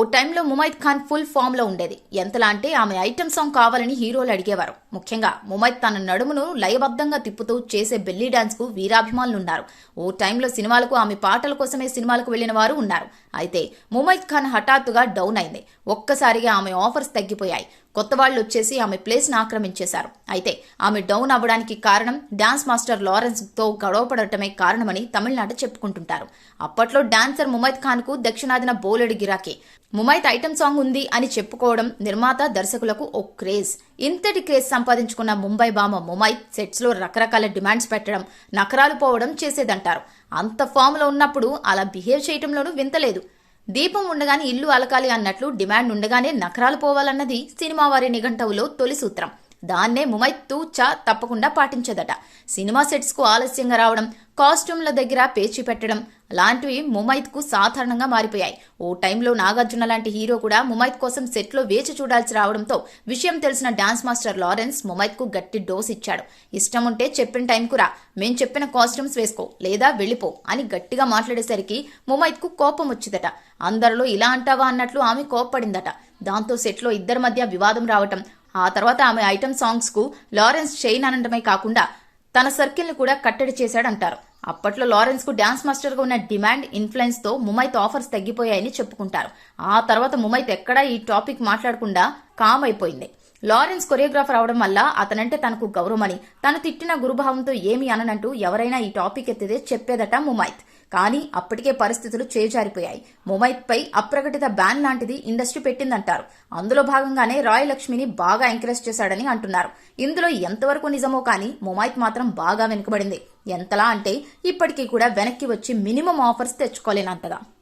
ఓ టైంలో ముమైత్ ఖాన్ ఫుల్ ఫామ్లో ఉండేది. ఎంతలా అంటే ఆమె ఐటమ్ సాంగ్ కావాలని హీరోలు అడిగేవారు. ముఖ్యంగా ముమైత్ తన నడుమును లయబద్ధంగా తిప్పుతూ చేసే బెల్లీ డాన్స్కు వీరాభిమానులు ఉన్నారు ఓ టైంలో సినిమాలకు ఆమె పాటల కోసమే సినిమాలకు వెళ్ళిన వారు ఉన్నారు. అయితే ముమైత్ ఖాన్ హఠాత్తుగా డౌన్ అయింది. ఒక్కసారిగా ఆమె ఆఫర్స్ తగ్గిపోయాయి. కొత్త వాళ్ళు వచ్చేసి ఆమె ప్లేస్ను ఆక్రమించేశారు. అయితే ఆమె డౌన్ అవ్వడానికి కారణం డాన్స్ మాస్టర్ లారెన్స్తో గొడవపడటమే కారణమని తమిళనాడు చెప్పుకుంటుంటారు. అప్పట్లో డాన్సర్ ముమైత్ ఖాన్కు దక్షిణాదిన బోలెడు గిరాకీ. ముమైత్ ఐటమ్ సాంగ్ ఉంది అని చెప్పుకోవడం నిర్మాత దర్శకులకు ఓ క్రేజ్. ఇంతటి క్రేజ్ సంపాదించుకున్న ముంబై బామ ముమైత్ సెట్స్లో రకరకాల డిమాండ్స్ పెట్టడం నకరాలు పోవడం చేసేదంటారు. అంత ఫామ్లో ఉన్నప్పుడు అలా బిహేవ్ చేయటంలోనూ వింతలేదు దీపం ఉండగానే ఇల్లు అలకాలి అన్నట్లు డిమాండ్ ఉండగానే నకరాలు పోవాలన్నది సినిమా వారి నిఘంటవులో తొలి సూత్రం. దాన్నే ముమైత్ చ తప్పకుండా పాటించదట. సినిమా సెట్స్కు ఆలస్యంగా రావడం కాస్ట్యూమ్ల దగ్గర పేచి పెట్టడం లాంటివి ముమైత్కు సాధారణంగా మారిపోయాయి. ఓ టైంలో నాగార్జున లాంటి హీరో కూడా ముమైత్ కోసం సెట్లో వేచి చూడాల్సి రావడంతో విషయం తెలిసిన డాన్స్ మాస్టర్ లారెన్స్ ముమైత్కు గట్టి డోస్ ఇచ్చాడు. ఇష్టం ఉంటే చెప్పిన టైంకు రా. మేం చెప్పిన కాస్ట్యూమ్స్ వేసుకో లేదా వెళ్ళిపో అని గట్టిగా మాట్లాడేసరికి ముమైత్కు కోపం వచ్చిందట. అందరిలో ఇలా అంటావా అన్నట్లు ఆమె కోప్పడిందట. దాంతో సెట్లో ఇద్దరి మధ్య వివాదం రావటం ఆ తర్వాత ఆమె ఐటమ్ సాంగ్స్కు లారెన్స్ చైన్ అనడమే కాకుండా తన సర్కిల్ని కూడా కట్టడి చేశాడంటారు. అప్పట్లో లారెన్స్కు డాన్స్ మాస్టర్గా ఉన్న డిమాండ్ ఇన్ఫ్లుయెన్స్తో ముమైత్ ఆఫర్స్ తగ్గిపోయాయని చెప్పుకుంటారు. ఆ తర్వాత ముమైత్ ఎక్కడా ఈ టాపిక్ మాట్లాడకుండా కామ్ అయిపోయింది. లారెన్స్ కొరియోగ్రాఫర్ అవడం వల్ల అతనంటే తనకు గౌరవమని తను తిట్టిన గురుభావంతో ఏమి అననంటూ ఎవరైనా ఈ టాపిక్ ఎత్తితే చెప్పేదట ముమైత్. కానీ అప్పటికే పరిస్థితులు చేజారిపోయాయి. ముమైత్ పై అప్రకటిత బ్యాన్ లాంటిది ఇండస్ట్రీ పెట్టిందంటారు. అందులో భాగంగానే రాయ్ లక్ష్మిని బాగా ఎంకరేజ్ చేశాడని అంటున్నారు. ఇందులో ఎంతవరకు నిజమో కానీ ముమైత్ మాత్రం బాగా వెనుకబడింది. ఎంతలా అంటే ఇప్పటికీ కూడా వెనక్కి వచ్చి మినిమం ఆఫర్స్ తెచ్చుకోలేనంతగా.